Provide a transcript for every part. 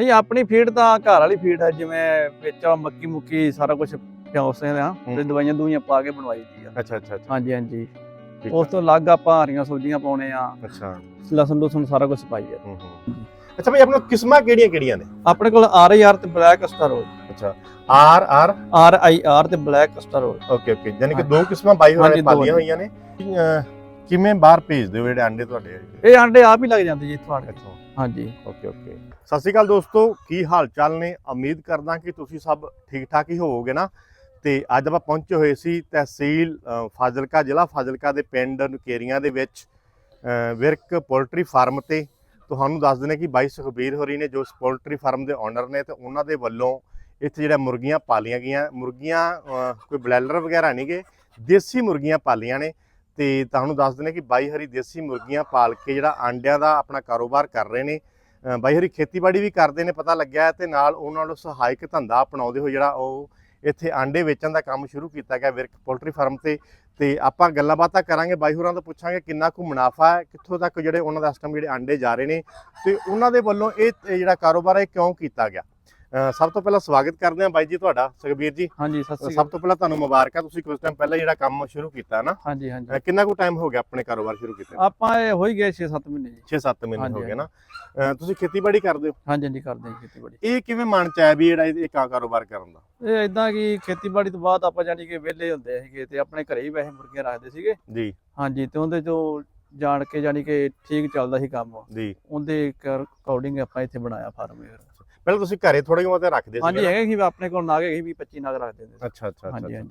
ਨਹੀਂ ਆਪਣੀ ਫੀਡ ਤਾਂ ਘਰ ਵਾਲੀ ਫੀਡ ਹੈ ਜਿਵੇਂ ਵਿੱਚ ਮੱਕੀ ਮੁੱਕੀ ਸਾਰਾ ਕੁਝ ਪਿਆਉਸੇ ਆ ਤੇ ਹੂੰ। ਦਵਾਈਆਂ ਦੂਈਆਂ ਪਾ ਕੇ ਬਣਵਾਈ ਦੀ ਆ। ਅੱਛਾ ਅੱਛਾ ਅੱਛਾ। ਹਾਂਜੀ ਹਾਂਜੀ। ਠੀਕ ਉਸ ਤੋਂ ਅਲੱਗ ਆਪਾਂ ਹਰੀਆਂ ਸਬਜ਼ੀਆਂ ਪਾਉਣੇ ਆ। ਅੱਛਾ। ਲਸਣ ਲੁਸਣ ਸਾਰਾ ਕੁਝ ਪਾਈ ਆ। ਹੂੰ ਹੂੰ। ਅੱਛਾ ਬਈ ਆਪਣਾ ਕਿਸਮਾਂ ਕਿਹੜੀਆਂ ਕਿਹੜੀਆਂ ਨੇ? ਆਪਣੇ ਕੋਲ ਆਰ ਆਈ ਆਰ ਤੇ ਬਲੈਕ ਸਟਾਰੋਲ ਅੱਛਾ। R R? R I R ਤੇ ਬਲੈਕ ਸਟਾਰੋਲ ਓਕੇ ਓਕੇ। ਯਾਨੀ ਕਿ। ਦੋ ਕਿਸਮਾਂ ਬਾਈ ਦੋ ਪਾਲੀਆਂ। ਹੋਈਆਂ ਨੇ। ਕਿਵੇਂ ਬਾਹਰ ਭੇਜਦੇ ਹੋ ਜਿਹੜੇ ਅੰਡੇ ਤੁਹਾਡੇ ਇਹ ਆਂਡੇ ਆਪ ਹੀ ਲੱਗ ਜਾਂਦੇ ਜੀ ਇੱਥੋਂ ਆਣ ਕੇ। ਹਾਂਜੀ। Okay okay. ਸਤਿ ਸ਼੍ਰੀ ਅਕਾਲ ਦੋਸਤੋ, ਕੀ ਹਾਲ ਚਾਲ ਨੇ? ਉਮੀਦ ਕਰਦਾ ਕਿ ਤੁਸੀਂ ਸਭ ਠੀਕ ਠਾਕ ਹੀ ਹੋਵੋਗੇ ਨਾ। ਤੇ ਅੱਜ ਆਪਾਂ ਪਹੁੰਚੇ ਹੋਏ ਸੀ ਤਹਿਸੀਲ ਫਾਜ਼ਿਲਕਾ, ਜ਼ਿਲ੍ਹਾ ਫਾਜ਼ਿਲਕਾ ਦੇ ਪਿੰਡ ਨਕੇਰੀਆਂ ਦੇ ਵਿੱਚ ਵਿਰਕ ਪੋਲਟਰੀ ਫਾਰਮ ਤੇ। ਤੁਹਾਨੂੰ ਦੱਸ ਦਿੰਦੇ ਕਿ ਬਾਈ ਸੁਖਬੀਰ ਹੋਰੀ ਨੇ ਜੋ ਪੋਲਟਰੀ ਫਾਰਮ ਦੇ ਓਨਰ ਨੇ ਤੇ ਉਹਨਾਂ ਦੇ ਵੱਲੋਂ ਇੱਥੇ ਜਿਹੜਾ ਮੁਰਗੀਆਂ ਪਾਲੀਆਂ ਗਈਆਂ। ਮੁਰਗੀਆਂ ਕੋਈ ਬਲੈਲਰ ਵਗੈਰਾ ਨਹੀਂ ਗੇ, ਦੇਸੀ ਮੁਰਗੀਆਂ ਪਾਲੀਆਂ ਨੇ। ਤੇ ਤੁਹਾਨੂੰ ਦੱਸ ਦਿੰਦੇ ਕਿ ਬਾਈ ਹਰੀ ਦੇਸੀ ਮੁਰਗੀਆਂ ਪਾਲ ਕੇ ਜਿਹੜਾ ਆਂਡਿਆਂ ਦਾ ਆਪਣਾ ਕਾਰੋਬਾਰ ਕਰ ਰਹੇ ਨੇ। ਬਾਈ ਹਰੀ, ਖੇਤੀਬਾੜੀ ਵੀ ਕਰਦੇ ਨੇ, ਪਤਾ ਲੱਗਿਆ ਹੈ ਤੇ ਨਾਲ ਉਹਨਾਂ ਨੂੰ ਸਹਾਇਕ ਧੰਦਾ ਅਪਣਾਉਂਦੇ ਹੋਏ ਜਿਹੜਾ ਉਹ ਇੱਥੇ ਆਂਡੇ ਵੇਚਣ ਦਾ ਕੰਮ ਸ਼ੁਰੂ ਕੀਤਾ ਗਿਆ ਵਿਰਕ ਪੋਲਟਰੀ ਫਾਰਮ ਤੇ ਤੇ ਆਪਾਂ ਗੱਲਾਂ ਬਾਤਾਂ ਕਰਾਂਗੇ। ਬਾਈ ਹੋਰਾਂ ਤੋਂ ਪੁੱਛਾਂਗੇ ਕਿੰਨਾ ਕੁ ਮੁਨਾਫਾ ਹੈ, ਕਿੱਥੋਂ ਤੱਕ ਜਿਹੜੇ ਉਹਨਾਂ ਦਾ ਇਸ ਟਾਈਮ ਜਿਹੜੇ ਆਂਡੇ ਜਾ ਰਹੇ ਨੇ, ਤੇ ਉਹਨਾਂ ਦੇ ਵੱਲੋਂ ਇਹ ਜਿਹੜਾ ਕਾਰੋਬਾਰ ਹੈ ਇਹ ਕਿਉਂ ਕੀਤਾ ਗਿਆ? ਸਭ ਤੋਂ ਪਹਿਲਾਂ ਸਵਾਗਤ ਕਰਦੇ ਹਾਂ ਬਾਈ ਜੀ ਤੁਹਾਡਾ ਸੁਖਬੀਰ ਜੀ। ਹਾਂਜੀ ਸਤਿ ਸ੍ਰੀ ਸਭ ਅਕਾਲ। ਤੋਂ ਪਹਿਲਾਂ ਤੁਹਾਨੂੰ ਮੁਬਾਰਕਾਂ ਤੁਸੀਂ ਕੁਝ ਟਾਈਮ ਪਹਿਲਾਂ ਜਿਹੜਾ ਕੰਮ ਸ਼ੁਰੂ ਕੀਤਾ ਨਾ ਹਾਂਜੀ ਹਾਂਜੀ। ਕਿੰਨਾ ਕੁ ਟਾਈਮ ਹੋ ਗਿਆ ਆਪਣੇ ਕਾਰੋਬਾਰ ਸ਼ੁਰੂ ਕੀਤੇ? ਆਪਾਂ ਇਹ ਹੋ ਹੀ ਗਏ 6-7 ਮਹੀਨੇ ਜੀ। 6-7 ਮਹੀਨੇ ਹੋ ਗਏ ਨਾ। ਤੁਸੀਂ ਖੇਤੀਬਾੜੀ ਕਰਦੇ ਹੋ? ਹਾਂਜੀ ਹਾਂਜੀ ਕਰਦੇ ਹਾਂ ਖੇਤੀਬਾੜੀ। ਇਹ ਕਿਵੇਂ ਮਨ ਚ ਆਇਆ ਵੀ ਜਿਹੜਾ ਇਹ ਕਾਰੋਬਾਰ ਕਰਨ ਦਾ? ਇਹ ਇਦਾਂ ਕਿ ਖੇਤੀਬਾੜੀ ਤੋਂ ਬਾਅਦ ਆਪਾਂ ਜਾਨੀ ਕਿ ਵਿਹਲੇ ਹੁੰਦੇ ਸੀਗੇ ਤੇ ਆਪਣੇ ਘਰੇ ਹੀ ਵੈਸੇ ਮੁਰਗੀਆਂ ਰੱਖਦੇ ਸੀਗੇ। ਜੀ। ਹਾਂਜੀ ਤੇ ਉਹਦੇ ਚੋਂ ਜਾਣ ਕੇ ਜਾਨੀ ਕਿ ਠੀਕ ਚੱਲਦਾ ਸੀ ਕੰਮ। ਜੀ। ਉਹਦੇ ਅਕੋਰਡਿੰਗ ਆਪਾਂ ਇੱਥੇ ਬਣਾਇਆ ਫਾਰਮ ਇਹ। ਪਹਿਲਾਂ ਤੁਸੀਂ ਘਰੇ ਥੋੜੇ ਬਹੁਤੇ ਰੱਖਦੇ ਹਾਂਜੀ ਸੀਗੇ ਨਾ? ਹੈਗੇ ਸੀ ਆਪਣੇ ਕੋਲ ਨਾਗ ਹੈਗੇ ਸੀ ਵੀ 25 ਨਾਗ ਰੱਖਦੇ ਹੁੰਦੇ ਸੀ। ਅੱਛਾ ਅੱਛਾ ਅੱਛਾ, ਹਾਂਜੀ।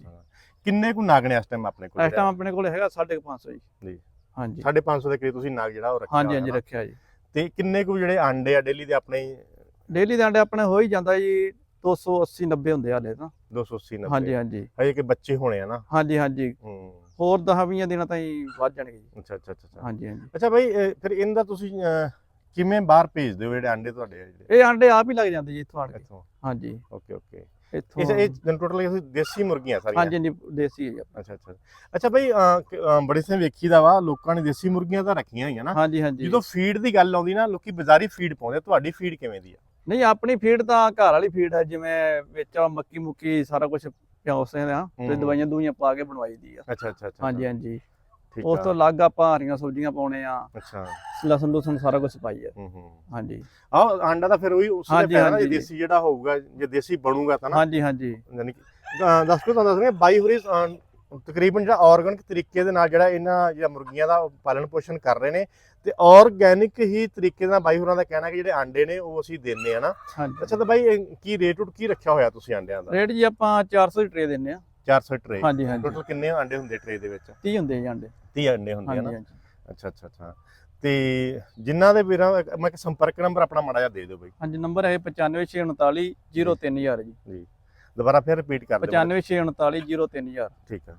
ਕਿੰਨੇ ਕੁ ਨਾਗ ਨੇ ਇਸ ਟਾਈਮ ਆਪਣੇ ਕੋਲ ਇਸ ਟਾਈਮ ਆਪਣੇ ਕੋਲ ਹੈਗਾ 550 ਜੀ। ਜੀ। ਹਾਂਜੀ। 550 ਦੇ ਕਰੀਬ ਤੁਸੀਂ ਨਾਗ ਜਿਹੜਾ ਉਹ ਰੱਖਿਆ ਹਾਂਜੀ ਹਾਂਜੀ। ਰੱਖਿਆ ਜੀ। ਤੇ ਕਿੰਨੇ ਕੁ ਜਿਹੜੇ ਆਂਡੇ ਆ ਡੇਲੀ ਦੇ ਆਪਣੇ? ਡੇਲੀ ਦੇ ਅੰਡੇ ਆਪਣੇ ਹੋ ਹੀ ਜਾਂਦਾ ਜੀ 280 90 ਹੁੰਦੇ ਹਾਲੇ ਤਾਂ। 280 90 ਹਾਂਜੀ ਹਾਂਜੀ। ਹਜੇ ਕਿ ਬੱਚੇ ਹੋਣੇ ਆ ਨਾ? ਹਾਂਜੀ ਹਾਂਜੀ। ਹੋਰ 10 20 ਦਿਨਾਂ ਤਾਈਂ ਵੱਧ ਜਾਣਗੇ ਜੀ। ਅੱਛਾ ਅੱਛਾ ਅੱਛਾ। ਹਾਂਜੀ ਹਾਂਜੀ। ਅੱਛਾ ਭਾਈ ਫਿਰ ਇਹਦਾ ਤੁਸੀਂ ਕਿਵੇਂ ਬਾਹਰ ਭੇਜਦੇ ਹੋ ਜਿਹੜੇ ਆਂਡੇ ਤੁਹਾਡੇ ਆ ਜਿਹੜੇ? ਇਹ ਅੰਡੇ ਆਪ ਹੀ ਲੱਗ ਜਾਂਦੇ ਜੀ ਇੱਥੋਂ ਆਣ ਕੇ। ਇੱਥੋਂ? ਹਾਂਜੀ। Okay okay. ਇੱਥੋਂ ਇਸ ਇਹ ਟੋਟਲ ਦੇਸੀ ਮੁਰਗੀਆਂ ਸਾਰੀਆਂ? ਹਾਂਜੀ ਹਾਂਜੀ ਦੇਸੀ ਹੈ ਜੀ ਆਪਣਾ। ਅੱਛਾ। ਅੱਛਾ ਅੱਛਾ ਅਹ, ਅਹ, ਬੜੇ ਸੇ ਵੇਖੀਦਾ ਵਾ ਲੋਕਾਂ ਨੇ ਦੇਸੀ ਮੁਰਗੀਆਂ ਤਾਂ ਰੱਖੀਆਂ ਹੋਈਆਂ ਨਾ। ਹਾਂਜੀ ਹਾਂਜੀ। ਜਦੋਂ ਫੀਡ ਦੀ ਗੱਲ ਆਉਂਦੀ ਨਾ ਲੋਕੀ ਬਾਜ਼ਾਰੀ ਫੀਡ ਪਾਉਂਦੇ ਤੁਹਾਡੀ ਫੀਡ ਕਿਵੇਂ ਦੀ ਆ? ਨਹੀਂ ਆਪਣੀ ਫੀਡ ਤਾਂ ਘਰ ਵਾਲੀ ਫੀਡ ਹੈ ਜਿਵੇਂ ਵਿੱਚ ਮੱਕੀ ਮੁੱਕੀ ਸਾਰਾ ਕੁਝ ਪਿਆਉਸੇ ਆ ਤੇ ਹੂੰ। ਦਵਾਈਆਂ ਦੂਈਆਂ ਪਾ ਕੇ ਬਣਵਾਈ ਦੀ ਆ। ਅੱਛਾ ਅੱਛਾ ਅੱਛਾ। ਹਾਂਜੀ ਹਾਂਜੀ। ਠੀਕ ਉਸ ਆ। ਤੋਂ ਅਲੱਗ ਆਪਾਂ ਹਰੀਆਂ ਸਬਜ਼ੀਆਂ ਪਾਉਣੇ ਆ ਅੱਛਾ। ਲਸਣ ਲੁਸਣ ਸਾਰਾ ਕੁਝ ਪਾਈ ਆ। ਹੂੰ ਹੂੰ। ਹਾਂਜੀ। ਆਹ ਆਂਡਾ ਤਾਂ ਫਿਰ ਉਹੀ ਉਸ ਦੇ ਪੈਣਾ। ਦੇਸੀ ਜਿਹੜਾ ਹੋਊਗਾ ਜੇ ਦੇਸੀ ਬਣੂਗਾ ਤਾਂ ਨਾ। ਹਾਂਜੀ ਹਾਂਜੀ। ਯਾਨੀ ਦੱਸ ਕੇ ਤੁਹਾਨੂੰ ਦੱਸਣੇ ਬਾਈ ਹੋਰੀ ਅਹ, ਤਕਰੀਬਨ ਜਿਹੜਾ ਆਰਗੈਨਿਕ ਤਰੀਕੇ ਦੇ ਨਾਲ ਜਿਹੜਾ ਇਹਨਾਂ ਜਿਹੜਾ ਮੁਰਗੀਆਂ ਦਾ ਪਾਲਣ ਪੋਸ਼ਣ ਕਰ ਰਹੇ ਨੇ ਤੇ ਆਰਗੈਨਿਕ ਹੀ ਤਰੀਕੇ ਨਾਲ ਬਾਈ ਹੋਰਾਂ ਦਾ ਕਹਿਣਾ ਕਿ ਜਿਹੜੇ ਆਂਡੇ ਨੇ ਉਹ ਅਸੀਂ ਦਿੰਨੇ ਆ ਨਾ। ਅੱਛਾ ਤਾਂ ਬਾਈ ਕੀ ਰੇਟ ਉਟ ਕੀ ਰੱਖਿਆ ਹੋਇਆ ਤੁਸੀਂ ਆਂਡਿਆਂ ਦਾ? ਰੇਟ ਜੀ ਆਪਾਂ 400 ਦੀ ਟਰੇ ਦਿੰਨੇ ਆ। 400 ਟਰੇ ਹਾਂਜੀ ਹਾਂਜੀ। ਟੋਟਲ ਕਿੰਨੇ ਆਂਡੇ ਹੁੰਦੇ ਟਰੇ ਦੇ ਵਿੱਚ? 30 ਹੁੰਦੇ ਜੀ ਅੰਡੇ 30 ਆਂਡੇ ਹੁੰਦੇ ਆ ਹਾਂਜੀ ਨਾ? ਹਾਂਜੀ। ਅੱਛਾ ਅੱਛਾ ਅੱਛਾ। ਤੇ ਜਿਨ੍ਹਾਂ ਦੇ ਵੀਰਾਂ ਮੈਂ ਕਿ ਸੰਪਰਕ ਨੰਬਰ ਆਪਣਾ ਮਾੜਾ ਜਿਹਾ ਦੇ ਦਿਓ ਬਾਈ। ਹਾਂਜੀ ਨੰਬਰ ਹੈ 95639 03000 ਜੀ। ਦੁਬਾਰਾ ਫਿਰ ਰਿਪੀਟ ਕਰ ਦਿਓ 95639 03000 ਠੀਕ ਆ।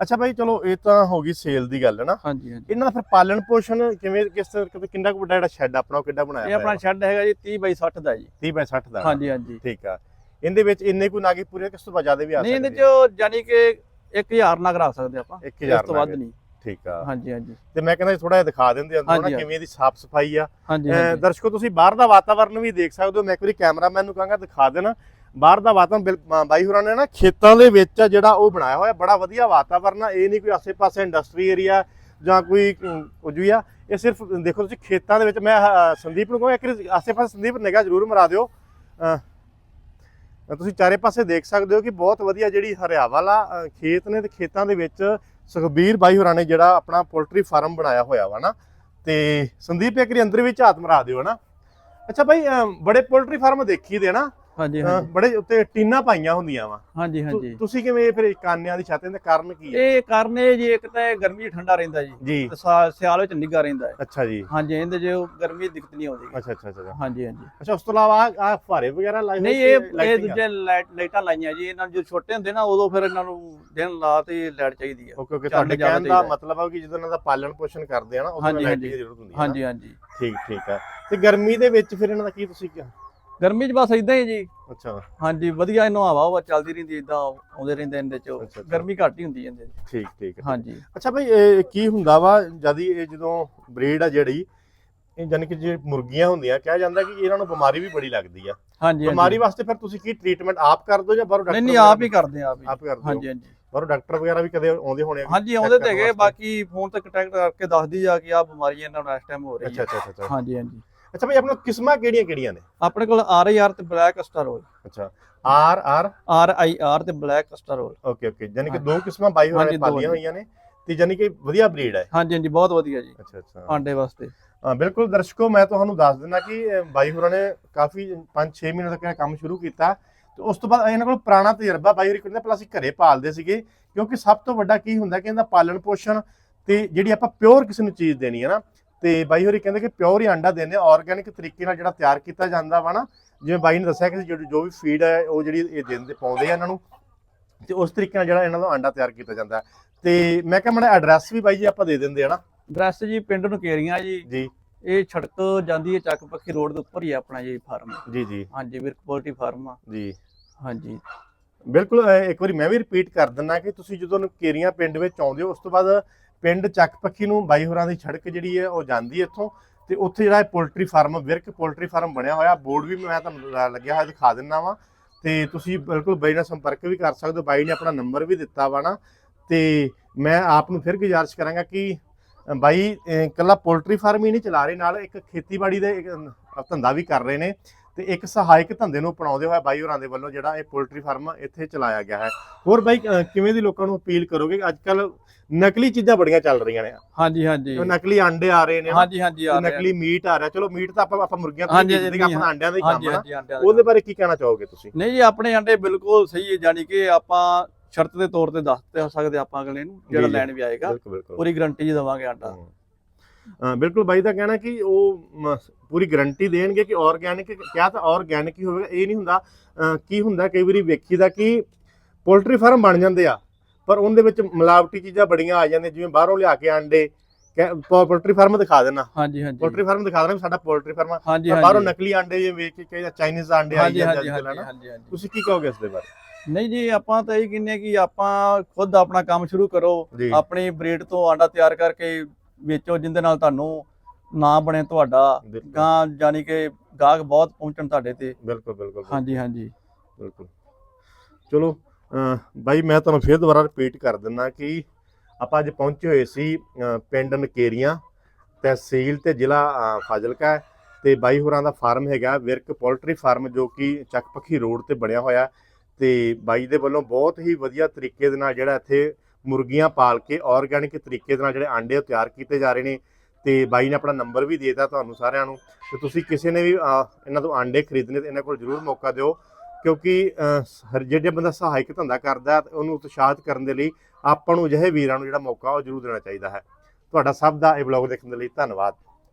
ਅੱਛਾ ਬਾਈ ਚਲੋ ਇਹ ਤਾਂ ਹੋ ਗਈ ਸੇਲ ਦੀ ਗੱਲ ਹੈ ਨਾ? ਹਾਂਜੀ ਹਾਂਜੀ। ਇਹਨਾਂ ਦਾ ਫਿਰ ਪਾਲਣ ਪੋਸ਼ਣ ਕਿਵੇਂ ਕਿਸ ਤਰ੍ਹਾਂ ਕਿੰਨਾ ਕੁ ਵੱਡਾ ਜਿਹੜਾ ਸ਼ੈੱਡ ਆਪਣਾ ਉਹ ਕਿੱਡਾ ਬਣਾਇਆ ਇਹ ਆਪਣਾ ਸ਼ੈੱਡ ਹੈਗਾ ਜੀ 30 ਬਾਈ 60 ਦਾ ਜੀ। 30 ਬਾਈ 60 ਦਾ। ਹਾਂਜੀ ਹਾਂਜੀ। ਠੀਕ ਆ। ਇਹਦੇ ਵਿੱਚ ਇੰਨੇ ਕੁ ਨਾਗੇ ਪੂਰੇ ਕਿਸ ਤੋਂ ਬਾਅਦ ਜ਼ਿਆਦਾ ਵੀ ਆ ਨਹੀਂ ਇਹਦੇ ਸਕਦੇ? ਚ ਯਾਨੀ ਕਿ 1000 ਨਗ ਰੱਖ ਸਕਦੇ ਆਪਾਂ ਇਸ ਤੋਂ ਵੱਧ ਨਾਗ। ਨਹੀਂ। ਠੀਕ ਆ। ਹਾਂਜੀ ਹਾਂਜੀ। ਤੇ ਮੈਂ ਕਹਿੰਦਾ ਥੋੜਾ ਜਿਹਾ ਦਿਖਾ ਦਿੰਦੇ ਅੰਦਰੋਂ ਨਾ ਹਾਂਜੀ, ਕਿਵੇਂ ਦੀ ਸਾਫ਼ ਸਫ਼ਾਈ ਆ। ਹਾਂਜੀ ਅਹ ਹਾਂਜੀ। ਦਰਸ਼ਕੋ ਤੁਸੀਂ ਬਾਹਰ ਦਾ ਵਾਤਾਵਰਨ ਵੀ ਦੇਖ ਸਕਦੇ ਹੋ। ਮੈਂ ਇੱਕ ਵਾਰੀ ਕੈਮਰਾਮੈਨ ਨੂੰ ਕਹਾਂਗਾ ਦਿਖਾ ਦੇਣਾ। ਬਾਹਰ ਦਾ ਵਾਤਾਵਰਨ ਬਿਲ- ਅਹ ਬਾਈ ਹੋਰਾਂ ਨੇ ਨਾ ਖੇਤਾਂ ਦੇ ਵਿੱਚ ਆ ਜਿਹੜਾ ਉਹ ਬਣਾਇਆ ਹੋਇਆ ਬੜਾ ਵਧੀਆ ਵਾਤਾਵਰਨ ਆ। ਇਹ ਨਹੀਂ ਕੋਈ ਆਸੇ-ਪਾਸੇ ਇੰਡਸਟਰੀ ਏਰੀਆ ਜਾਂ ਕੋਈ ਅਮ, ਕੁਝ ਵੀ ਆ। ਇਹ ਸਿਰਫ ਦੇਖੋ ਤੁਸੀਂ ਖੇਤਾਂ ਦੇ ਵਿੱਚ ਮੈਂ ਅਹ, ਸੰਦੀਪ ਨੂੰ ਕਹਾਂ ਇੱਕ ਵਾਰੀ ਆਸੇ-ਪਾਸੇ ਸੰਦੀਪ ਨਿਗਾਹ ਜ਼ਰੂਰ ਮਰਾ ਦਿਓ। ਅਹ, ਤੁਸੀਂ ਚਾਰੇ ਪਾਸੇ ਦੇਖ ਸਕਦੇ ਹੋ ਕਿ ਬਹੁਤ ਵਧੀਆ ਜਿਹੜੀ ਹਰਿਆਵਲ ਆ ਖੇਤ ਨੇ ਤੇ ਖੇਤਾਂ ਦੇ ਵਿੱਚ ਸੁਖਬੀਰ ਬਾਈ ਹੋਰਾਂ ਨੇ ਜਿਹੜਾ ਆਪਣਾ ਪੋਲਟਰੀ ਫਾਰਮ ਬਣਾਇਆ ਹੋਇਆ ਵਾ ਨਾ। ਤੇ ਸੰਦੀਪ, ਇੱਕ ਅੰਦਰ ਵਿੱਚ ਹੱਥ ਮਰਾ ਦਿਓ ਨਾ ਅੱਛਾ ਭਾਈ ਬੜੇ ਪੋਲਟਰੀ ਫਾਰਮ ਦੇਖੀ ਦੇ ਨਾ। ਹਾਂਜੀ ਹਾਂਜੀ। ਬੜੇ ਉੱਤੇ ਟੀਨਾਂ ਪਾਈਆਂ ਹੁੰਦੀਆਂ ਵਾ। ਹਾਂਜੀ ਹਾਂਜੀ। ਤੁਸੀਂ ਕਿਵੇਂ ਫਿਰ ਕਾਨਿਆਂ ਦੀ ਛੱਤ ਦਾ ਕਾਰਨ ਕੀ ਹੈ? ਇਹ ਕਰਨੇ ਜੀ ਇੱਕ ਤਾਂ ਇਹ ਗਰਮੀ ਠੰਡਾ ਰਹਿੰਦਾ ਜੀ। ਸਿਆਲ ਵਿੱਚ ਨਿੱਘਾ ਰਹਿੰਦਾ ਹੈ। ਅੱਛਾ ਜੀ। ਹਾਂਜੀ ਇਹਦੇ ਜੇ ਗਰਮੀ ਦਿੱਕਤ ਨਹੀਂ ਆਉਂਦੀ। ਅੱਛਾ ਅੱਛਾ ਅੱਛਾ ਹਾਂਜੀ ਹਾਂਜੀ। ਅੱਛਾ ਉਸ ਤੋਂ ਇਲਾਵਾ ਆ ਫਾਰੇ ਵਗੈਰਾ ਲਾਏ ਨਹੀਂ ਇਹ ਇਹ? ਦੂਜੇ ਲਾਈਟ ਲਾਈਟਾਂ ਲਾਈਆਂ ਜੀ। ਇਹਨਾਂ ਜੋ ਛੋਟੇ ਹੁੰਦੇ ਨਾ ਉਦੋਂ ਫਿਰ ਇਹਨਾਂ ਨੂੰ ਦਿਨ ਲਾ ਤੇ ਲਾਈਟ ਚਾਹੀਦੀ ਆ। ਓਕੇ ਤੁਹਾਡੇ ਕਹਿਣ ਦਾ। ਮਤਲਬ ਆ ਕਿ ਜਦੋਂ ਇਹਨਾਂ ਦਾ ਪਾਲਣ ਪੋਸ਼ਣ ਕਰਦੇ ਆ ਨਾ ਉਦੋਂ ਲਾਈਟ ਦੀ। ਜ਼ਰੂਰਤ ਹੁੰਦੀ ਹੈ ਹਾਂਜੀ ਹਾਂਜੀ? ਠੀਕ ਠੀਕ ਆ। ਤੇ ਗਰਮੀ ਦੇ ਵਿੱਚ ਫਿਰ ਇਹਨਾਂ ਦਾ ਕੀ ਤੁਸੀਂ ਕਿਹਾ? ਗਰਮੀ 'ਚ ਬਸ ਇਦਾਂ ਹੀ ਜੀ ਅੱਛਾ ਹਾਂਜੀ ਵਧੀਆ ਇਹਨੂੰ ਹਵਾ ਹਵਾ ਚੱਲਦੀ ਰਹਿੰਦੀ ਇਦਾਂ ਆਉਂਦੇ ਰਹਿੰਦੇ ਇਹਦੇ ਚ। ਗਰਮੀ ਘੱਟ ਹੀ ਹੁੰਦੀ ਇਹਦੇ 'ਚ। ਠੀਕ ਠੀਕ। ਹਾਂਜੀ ਅੱਛਾ ਭਾਈ ਇਹ ਕੀ ਹੁੰਦਾ ਵਾ ਜਦ ਇਹ ਜਦੋਂ ਬਰੀਡ ਆ ਜਿਹੜੀ ਇਹ ਜਾਨੀ ਕਿ ਜੇ ਮੁਰਗੀਆਂ ਹੁੰਦੀਆਂ ਕਿਹਾ ਜਾਂਦਾ ਕਿ ਇਹਨਾਂ ਨੂੰ ਬਿਮਾਰੀ ਵੀ ਬੜੀ ਲੱਗਦੀ ਆ ਹਾਂਜੀ ਬਿਮਾਰੀ ਵਾਸਤੇ ਫਿਰ ਤੁਸੀਂ ਕੀ ਟ੍ਰੀਟਮੈਂਟ ਆਪ ਕਰਦੇ ਹੋ ਜਾਂ ਬਾਹਰੋਂ ਡਾਕਟਰ ਨਹੀਂ ਨਹੀਂ ਆਪ ਹੀ ਕਰਦੇ ਆ ਆਪ ਹੀ ਆਪ ਕਰਦੇ ਹੋ ਹਾਂਜੀ ਹਾਂਜੀ ਬਾਹਰੋਂ ਡਾਕਟਰ ਵਗੈਰਾ ਵੀ ਕਦੇ ਆਉਂਦੇ ਹੋਣੇ? ਹਾਂਜੀ ਆਉਂਦੇ ਤੇ ਹੈਗੇ। ਬਾਕੀ ਫੋਨ ਤੇ ਕੰਟੈਕਟ ਕਰਕੇ ਦੱਸਦੀ ਜਾ ਕਿ ਆ ਬਿਮਾਰੀ ਇਹਨਾਂ ਨੂੰ ਇਸ ਟਾਈਮ ਹੋ ਰਹੀ ਹੈ ਅੱਛਾ ਅੱਛਾ, ਅੱਛਾ ਹਾਂਜੀ ਹਾਂਜੀ ਅੱਛਾ ਭਾਈ ਆਪਣਾ ਕਿਸਮਾਂ ਕਿਹੜੀਆਂ ਕਿਹੜੀਆਂ ਨੇ? ਆਪਣੇ ਕੋਲ ਆਰ ਆਈ ਆਰ ਤੇ ਬਲੈਕ ਸਟਾਰੋਲ ਅੱਛਾ R R R I R ਤੇ ਬਲੈਕ ਸਟਾਰੋਲ ਓਕੇ ਓਕੇ ਜਾਨੀ ਕਿ। ਦੋ ਕਿਸਮਾਂ ਬਾਈ ਦੋ ਪਾਲੀਆਂ। ਹੋਈਆਂ ਨੇ ਤੇ ਜਾਨੀ ਕਿ ਵਧੀਆ ਬਰੀਡ ਹੈ। ਹਾਂਜੀ ਹਾਂਜੀ ਬਹੁਤ ਵਧੀਆ ਜੀ। ਅੱਛਾ ਅੱਛਾ। ਆਂਡੇ ਵਾਸਤੇ। ਹਾਂ ਬਿਲਕੁਲ ਦਰਸ਼ਕੋ ਮੈਂ ਤੁਹਾਨੂੰ ਦੱਸ ਦਿੰਦਾ ਕਿ ਬਾਈ ਹੋਰਾਂ ਨੇ ਕਾਫੀ 5-6 ਮਹੀਨੇ ਤੱਕ ਕੰਮ ਸ਼ੁਰੂ ਕੀਤਾ। ਤੇ ਉਸ ਤੋਂ ਬਾਅਦ ਇਹਨਾਂ ਕੋਲ ਪੁਰਾਣਾ ਤਜਰਬਾ ਬਾਈ ਹੋਰੀ ਕਹਿੰਦੇ ਪਹਿਲਾਂ ਅਸੀਂ ਘਰੇ ਪਾਲਦੇ ਸੀਗੇ। ਕਿਉਂਕਿ ਸਭ ਤੋਂ ਵੱਡਾ ਕੀ ਹੁੰਦਾ ਕਿ ਇਹਦਾ ਪਾਲਣ ਪੋਸ਼ਣ ਤੇ ਜਿਹੜੀ ਆਪਾਂ ਪਿਓਰ ਕਿਸੇ ਨੂੰ ਚੀਜ਼ ਦੇਣੀ ਹੈ ਨਾ ਤੇ ਬਾਈ ਹੋਰੀ ਕਹਿੰਦੇ ਕਿ ਪਿਓਰ ਹੀ ਆਂਡਾ ਦਿੰਦੇ ਆ ਆਰਗੈਨਿਕ ਤਰੀਕੇ ਨਾਲ ਜਿਹੜਾ ਤਿਆਰ ਕੀਤਾ ਜਾਂਦਾ ਵਾ ਨਾ ਜਿਵੇਂ ਬਾਈ ਨੇ ਦੱਸਿਆ ਕਿ ਜੋ ਵੀ ਫੀਡ ਹੈ ਉਹ ਜਿਹੜੀ ਇਹ ਦਿੰਦੇ ਪਾਉਂਦੇ ਆ ਇਹਨਾਂ ਨੂੰ ਤੇ ਉਸ ਤਰੀਕੇ ਨਾਲ ਜਿਹੜਾ ਇਹਨਾਂ ਦਾ ਆਂਡਾ ਤਿਆਰ ਕੀਤਾ ਜਾਂਦਾ। ਤੇ ਮੈਂ ਕਿਹਾ ਮੜਾ ਐਡਰੈਸ ਵੀ ਬਾਈ ਜੀ ਆਪਾਂ ਦੇ ਦਿੰਦੇ ਆ ਨਾ। ਡਰੈਸ ਜੀ ਪਿੰਡ ਨੂੰ ਕੇਰੀਆਂ ਜੀ। ਜੀ। ਇਹ ਸੜਕ ਜਾਂਦੀ ਹੈ ਚੱਕ ਪੱਖੀ ਰੋਡ ਦੇ ਉੱਪਰ ਹੀ ਆਪਣਾ ਜੀ ਫਾਰਮ ਜੀ ਜੀ। ਹਾਂਜੀ ਵਿਰਕ ਪੋਲਟਰੀ ਫਾਰਮ ਆ। ਜੀ। ਹਾਂਜੀ। ਬਿਲਕੁਲ ਇੱਕ ਵਾਰੀ ਮੈਂ ਵੀ ਰਿਪੀਟ ਕਰ ਦਿੰਦਾ ਕਿ ਤੁਸੀਂ ਜਦੋਂ ਕੇਰੀਆਂ ਪਿੰਡ ਵਿੱਚ ਆਉਂਦੇ ਹੋ ਉਸ ਤੋਂ ਬਾਅਦ ਪਿੰਡ ਚੱਕ ਪੱਖੀ ਨੂੰ ਬਾਈ ਹੋਰਾਂ ਦੀ ਸੜਕ ਜਿਹੜੀ ਹੈ ਉਹ ਜਾਂਦੀ ਹੈ ਇੱਥੋਂ। ਤੇ ਉੱਥੇ ਜਿਹੜਾ poultry farm, Virk poultry farm ਬਣਿਆ ਹੋਇਆ, ਬੋਰਡ ਵੀ ਮੈਂ ਤੁਹਾਨੂੰ ਲੱਗਿਆ ਹੋਇਆ ਦਿਖਾ ਦਿੰਦਾ ਵਾਂ। ਤੇ ਤੁਸੀਂ ਬਿਲਕੁਲ ਬਾਈ ਨਾਲ ਸੰਪਰਕ ਵੀ ਕਰ ਸਕਦੇ ਹੋ। ਬਾਈ ਨੇ ਆਪਣਾ ਨੰਬਰ ਵੀ ਦਿੱਤਾ ਵਾ ਨਾ। ਤੇ ਮੈਂ ਆਪ ਨੂੰ ਫਿਰ ਗੁਜ਼ਾਰਿਸ਼ ਕਰਾਂਗਾ ਕਿ ਬਾਈ ਇਕੱਲਾ ਪੋਲਟਰੀ ਫਾਰਮ ਹੀ ਨਹੀਂ ਚਲਾ ਰਹੇ, ਨਾਲ ਇੱਕ ਖੇਤੀਬਾੜੀ ਦੇ ਧੰਦਾ ਵੀ ਕਰ ਰਹੇ ਨੇ। ਤੇ ਇੱਕ ਸਹਾਇਕ ਧੰਦੇ ਨੂੰ ਅਪਣਾਉਂਦੇ ਹੋਏ ਬਾਈ ਹੋਰਾਂ ਦੇ ਵੱਲੋਂ ਜਿਹੜਾ ਇਹ ਪੋਲਟਰੀ ਫਾਰਮ ਇੱਥੇ ਚਲਾਇਆ ਗਿਆ ਹੈ। ਹੋਰ ਬਾਈ ਕਿਵੇਂ ਦੀ ਲੋਕਾਂ ਨੂੰ ਅਪੀਲ ਕਰੋਗੇ? ਅੱਜ ਕੱਲ ਨਕਲੀ ਚੀਜ਼ਾਂ ਬੜੀਆਂ ਚੱਲ ਰਹੀਆਂ ਨੇ। ਹਾਂਜੀ ਹਾਂਜੀ। ਨਕਲੀ ਆਂਡੇ ਆ ਰਹੇ ਨੇ। ਹਾਂਜੀ ਹਾਂਜੀ ਆ ਰਿਹਾ ਨਕਲੀ ਮੀਟ ਆ ਰਿਹਾ। ਚਲੋ ਮੀਟ ਤਾਂ ਆਪਾਂ ਆਪਾਂ ਮੁਰਗੀਆਂ ਤੋਂ ਨਹੀਂ ਹਾਂਜੀ, ਆਪਣਾ ਅੰਡਿਆਂ ਦਾ ਹੀ ਕੰਮ ਹੈ ਉਹਦੇ ਬਾਰੇ ਕੀ ਕਹਿਣਾ ਚਾਹੋਗੇ ਤੁਸੀਂ? ਨਹੀਂ ਜੀ ਆਪਣੇ ਆਂਡੇ ਬਿਲਕੁਲ ਸਹੀ ਹੈ ਜਾਨੀ ਕਿ ਆਪਾਂ ਸ਼ਰਤ ਦੇ ਤੌਰ ਤੇ ਦੱਸ ਸਕਦੇ ਆਪਾਂ ਅਗਲੇ ਨੂੰ ਜਿਹੜਾ। ਲੈਣ ਵੀ ਆਏਗਾ। ਪੂਰੀ ਗਾਰੰਟੀ ਦੇਵਾਂਗੇ ਆਂਡਾ। ਹਾਂ। ਬਿਲਕੁਲ ਬਾਈ ਦਾ ਕਹਿਣਾ ਕਿ ਉਹ ਪੂਰੀ ਗਾਰੰਟੀ ਦੇਣਗੇ ਕਿ ਆਰਗੈਨਿਕ ਕਿਹਾ ਤਾਂ ਆਰਗੈਨਿਕ ਹੀ ਹੋਵੇਗਾ ਇਹ ਨਹੀਂ ਹੁੰਦਾ ਕੀ ਹੁੰਦਾ ਕਈ ਵਾਰੀ ਵੇਖੀਦਾ ਕਿ ਪੋਲਟਰੀ ਫਾਰਮ ਬਣ ਜਾਂਦੇ ਆ ਪਰ ਉਹਦੇ ਵਿੱਚ ਮਿਲਾਵਟੀ ਚੀਜ਼ਾਂ ਬੜੀਆਂ ਆ ਜਾਂਦੀਆਂ ਜਿਵੇਂ ਬਾਹਰੋਂ ਲਿਆ ਕੇ ਆਂਡੇ ਪੋਲਟਰੀ ਫਾਰਮ ਦਿਖਾ ਦੇਣਾ। ਹਾਂਜੀ ਹਾਂਜੀ। ਪੋਲਟਰੀ ਫਾਰਮ ਦਿਖਾ ਦੇਣਾ ਸਾਡਾ ਪੋਲਟਰੀ ਫਾਰਮ ਆ। ਬਾਹਰੋਂ ਨਕਲੀ ਆਂਡੇ ਜਿਵੇਂ ਵੇਖ ਕੇ ਕਈ ਚਾਈਨੀਜ਼ ਆਂਡੇ ਹਾਂਜੀ ਜਾਂਦੇ ਹਨਾ? ਤੁਸੀਂ ਕੀ ਕਹੋਗੇ ਇਸ ਦੇ ਬਾਰੇ? ਨਹੀਂ ਜੀ ਆਪਾਂ ਤਾਂ ਇਹ ਕਹਿੰਦੇ ਹਾਂ ਕਿ ਆਪਾਂ ਖੁਦ ਆਪਣਾ ਕੰਮ ਸ਼ੁਰੂ ਕਰੋ ਜੀ। ਆਪਣੀ ਬਰੀਡ ਤੋਂ ਆਂਡਾ ਤਿਆਰ ਕਰਕੇ ਵੇਚੋ ਜਿੰਦੇ ਨਾਲ ਤੁਹਾਨੂੰ ਨਾਂ ਬਣੇ ਤੁਹਾਡਾ ਗਾਂ ਜਾਨੀ ਕਿ ਗਾਹਕ ਬਹੁਤ ਪਹੁੰਚਣ ਤੁਹਾਡੇ ਤੇ। ਬਿਲਕੁਲ ਬਿਲਕੁਲ ਹਾਂਜੀ ਹਾਂਜੀ। ਬਿਲਕੁਲ। ਚਲੋ ਬਾਈ ਮੈਂ ਤੁਹਾਨੂੰ ਫਿਰ ਦੁਬਾਰਾ ਰਿਪੀਟ ਕਰ ਦਿੰਦਾ ਕਿ ਆਪਾਂ ਅੱਜ ਪਹੁੰਚੇ ਹੋਏ ਸੀ ਪਿੰਡ ਨਕੇਰੀਆਂ ਤਹਿਸੀਲ ਤੇ ਜ਼ਿਲ੍ਹਾ ਫਾਜ਼ਿਲਕਾ ਹੈ ਤੇ ਬਾਈ ਹੋਰਾਂ ਦਾ ਫਾਰਮ ਹੈਗਾ ਵਿਰਕ ਪੋਲਟਰੀ ਫਾਰਮ ਜੋ ਕਿ ਚੱਕਪੱਖੀ ਰੋਡ ਤੇ ਬਣਿਆ ਹੋਇਆ ਤੇ ਬਾਈ ਦੇ ਵੱਲੋਂ ਬਹੁਤ ਹੀ ਵਧੀਆ ਤਰੀਕੇ ਦੇ ਨਾਲ ਜਿਹੜਾ ਇੱਥੇ ਮੁਰਗੀਆਂ ਪਾਲ ਕੇ ਆਰਗੈਨਿਕ ਤਰੀਕੇ ਦੇ ਨਾਲ ਜਿਹੜੇ ਆਂਡੇ ਉਹ ਤਿਆਰ ਕੀਤੇ ਜਾ ਰਹੇ ਨੇ ਤੇ ਬਾਈ ਨੇ ਆਪਣਾ ਨੰਬਰ ਵੀ ਦੇ ਦਿੱਤਾ ਤੁਹਾਨੂੰ ਸਾਰਿਆਂ ਨੂੰ ਤੇ ਤੁਸੀਂ ਕਿਸੇ ਨੇ ਵੀ ਇਹਨਾਂ ਤੋਂ ਆਂਡੇ ਖਰੀਦਣੇ ਤੇ ਇਹਨਾਂ ਕੋਲ ਜ਼ਰੂਰ ਮੌਕਾ ਦਿਓ ਕਿਉਂਕਿ ਜਿਹੜਾ ਬੰਦਾ ਸਹਾਇਕ ਧੰਦਾ ਕਰਦਾ ਹੈ ਉਹਨੂੰ ਉਤਸ਼ਾਹਿਤ ਕਰਨ ਦੇ ਲਈ ਆਪਾਂ ਨੂੰ ਅਜਿਹੇ ਵੀਰਾਂ ਨੂੰ ਜਿਹੜਾ ਮੌਕਾ ਉਹ ਜ਼ਰੂਰ ਦੇਣਾ ਚਾਹੀਦਾ ਹੈ। ਤੁਹਾਡਾ ਸਭ ਦਾ ਇਹ ਬਲੌਗ ਦੇਖਣ ਦੇ ਲਈ ਧੰਨਵਾਦ।